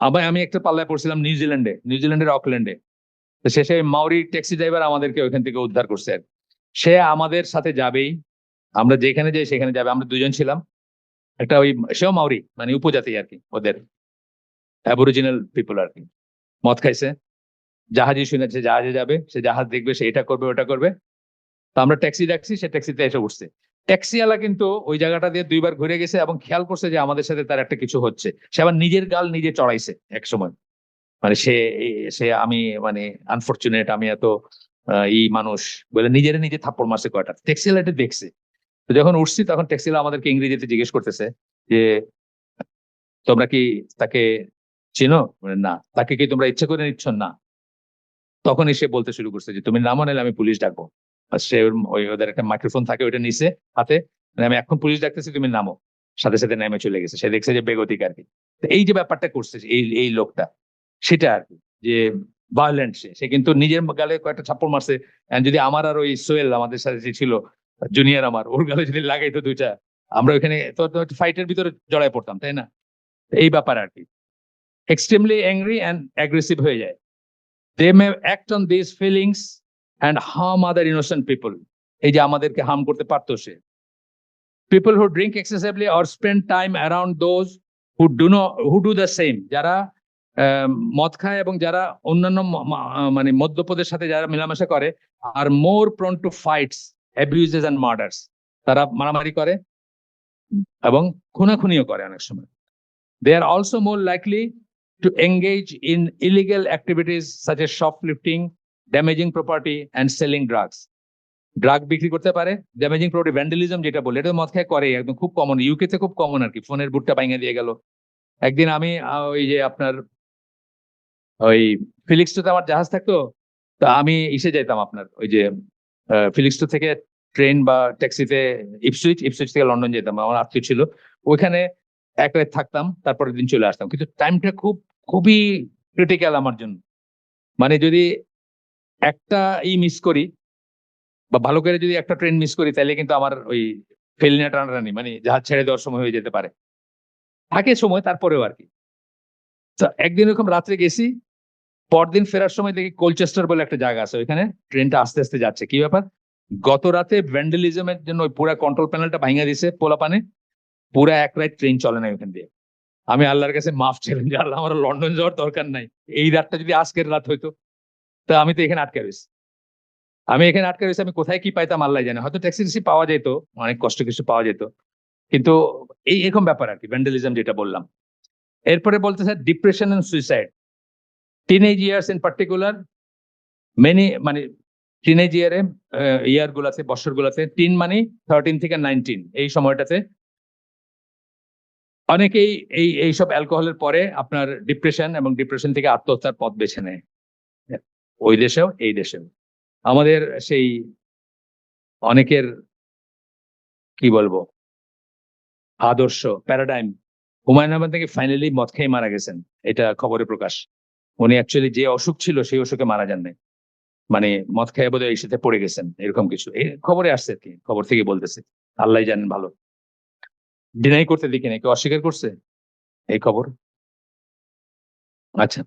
আবার আমি একটা পাল্লায় পড়ছিলাম নিউজিল্যান্ডে, নিউজিল্যান্ডের অকল্যান্ডে। তো শেষে মাউরি ট্যাক্সি ড্রাইভার আমাদেরকে ওইখান থেকে উদ্ধার করছে। সে আমাদের সাথে যাবেই। আমরা যেখানে যাই সেখানে যাবে। আমরা দুজন ছিলাম। একটা ওই সেও মাউরি মানে উপজাতি আর কি, ওদের। অ্যাবরিজিনাল পিপল আর কি। মদ খাইছে। জাহাজে শুনেছে, জাহাজে যাবে। সে জাহাজ দেখবে, সে এটা করবে, ওটা করবে। তো আমরা ট্যাক্সি ডাকছি, সে ট্যাক্সিতে এসে উঠছে। ট্যাক্সিওয়ালা কিন্তু ওই জায়গাটা দিয়ে দুইবার ঘুরে গেছে এবং খেয়াল করছে যে আমাদের সাথে তার একটা কিছু হচ্ছে। সে আবার নিজের গাল নিজে চড়াইছে এক সময় মানে সে সে আমি মানে আনফরচুনেট আমি এত ই মানুষ বলে নিজের নিজে থাপ্পড় মারছে কয়টা। ট্যাক্সিওয়ালা এটা দেখছে। তো যখন উঠছি তখন ট্যাক্সিওয়ালা আমাদেরকে ইংরেজিতে জিজ্ঞেস করতেছে যে, তোমরা কি তাকে চিনো? না। তাকে কি তোমরা ইচ্ছে করে নিচ্ছ? না। তখন এসে বলতে শুরু করছে যে, তুমি নামো নাহলে আমি পুলিশ ডাকবো। সে ওই ওদের একটা মাইক্রোফোন থাকে, ওইটা নিছে হাতে। মানে আমি এখন পুলিশ ডাকতেছি, তুমি নামো। সাথে সাথে নেমে চলে গেছে। সে দেখছে যে বেগতিক আর কি। এই যে ব্যাপারটা করছে এই এই লোকটা, সেটা আর কি, যে ভায়োলেন্ট সে। সে কিন্তু নিজের গালে কয়েকটা ছাপ্পড় মারছে। যদি আমার আর ওই সোয়েল আমাদের সাথে যে ছিল জুনিয়র আমার, ওর গালে যদি লাগাইতো দুইটা, আমরা ওইখানে তো ফাইটের ভিতরে জড়ায় পড়তাম, তাই না? এই ব্যাপার আর কি। এক্সট্রিমলি অ্যাংরি অ্যান্ড অ্যাগ্রেসিভ হয়ে যায়। They may act on this feelings and harm other innocent people এই যে আমাদেরকে হার্ম করতে পারতো সে। People who drink excessively or spend time around those who do no who do the same যারা মদ খায় এবং যারা অন্যান্য মানে মদ্যপদের সাথে যারা মেলামেশা করে আর more prone to fights abuses and murders তারা মারামারি করে এবং খুনাখুনিও করে অনেক সময়। They are also more likely to engage in illegal activities such as shoplifting, damaging property and selling drugs drug বিক্রি করতে পারে ড্যামেজিং প্রপার্টি ভ্যান্ডালিজম যেটা বলে এটা মদ খায় করে, একদম খুব কমন ইউকে তে খুব কমন আর কি, ফোনের বুটটা ভাঙে দিয়ে গেল। একদিন আমি ওই যে আপনার, ওই ফিলিক্সটোতে আমার জাহাজ থাকতো, তা আমি ইসে যাইতাম আপনার, ওই যে ফিলিক্সটো থেকে ট্রেন বা ট্যাক্সিতে ইপসুইচ ইপসুইচ থেকে লন্ডন যেতাম, আমার আত্মীয় ছিল। ওইখানে এক রাত থাকতাম, তারপরের দিন চলে আসতাম। কিন্তু টাইমটা খুব, খুবই ক্রিটিক্যাল আমার জন্য। মানে যদি একটা ই মিস করি বা ভালো করে যদি একটা ট্রেন মিস করি, তাহলে কিন্তু আমার ওই ফেলিনা টানাটানি মানে জাহাজ ছেড়ে দেওয়ার সময় হয়ে যেতে পারে। থাকে সময়, তারপরেও আর কি একদিন এরকম রাত্রে গেছি, পরদিন ফেরার সময় দেখি কোলচেস্টার বলে একটা জায়গা আছে, ওইখানে ট্রেনটা আস্তে আস্তে যাচ্ছে। কি ব্যাপার? গত রাতে ভ্যান্ডালিজমের জন্য ওই পুরা কন্ট্রোল প্যানেলটা ভাঙা দিছে পোলাপানে পুরা এক রাত ট্রেন চলে না ওইখান দিয়ে। আমি আল্লাহর কাছে মাফ যে আল্লাহ আমার লন্ডন যাওয়ার দরকার নাই। এই রাতটা যদি আজকের রাত হইতো তা আমি তো এখানে আটকে রয়েছি। আমি এখানে আটকে রয়েছি, আমি কোথায় কি পাইতাম আল্লাহ জানে। হয়তো ট্যাক্সি ট্যাক্সি পাওয়া যেত, অনেক কষ্ট কিছু পাওয়া যেত। কিন্তু এই এরকম ব্যাপার আর কি ভ্যান্ডালিজম যেটা বললাম। এরপরে বলতে sir depression and suicide teenage years in particular many মানে টিনেজ ইয়ারে ইয়ার গুলাতে, বছর গুলাতে টিন মানে থার্টিন থেকে নাইনটিন এই সময়টাতে। অনেকেই এই এইসব অ্যালকোহলের পরে আপনার ডিপ্রেশন এবং ডিপ্রেশন থেকে আত্মহত্যার পথ বেছে নেয়। ওই দেশেও, এই দেশেও। আমাদের সেই অনেকের, কি বলব, আদর্শ প্যারাডাইম হুমায়ুন আহমেদ থেকে ফাইনালি মদ খেয়ে মারা গেছেন, এটা খবরে প্রকাশ। উনি অ্যাকচুয়ালি যে অসুখ ছিল, সেই অসুখে মারা যান নাই। মানে মদ খেয়ে বোধহয় এই সাথে পড়ে গেছেন, এরকম কিছু। এই খবরে আসছে আর কি, খবর থেকে বলতেছে। আল্লাহ জানেন ভালো। ডিনাই করতে দেখি নাকি অস্বীকার করছে? এই খবর? আচ্ছা।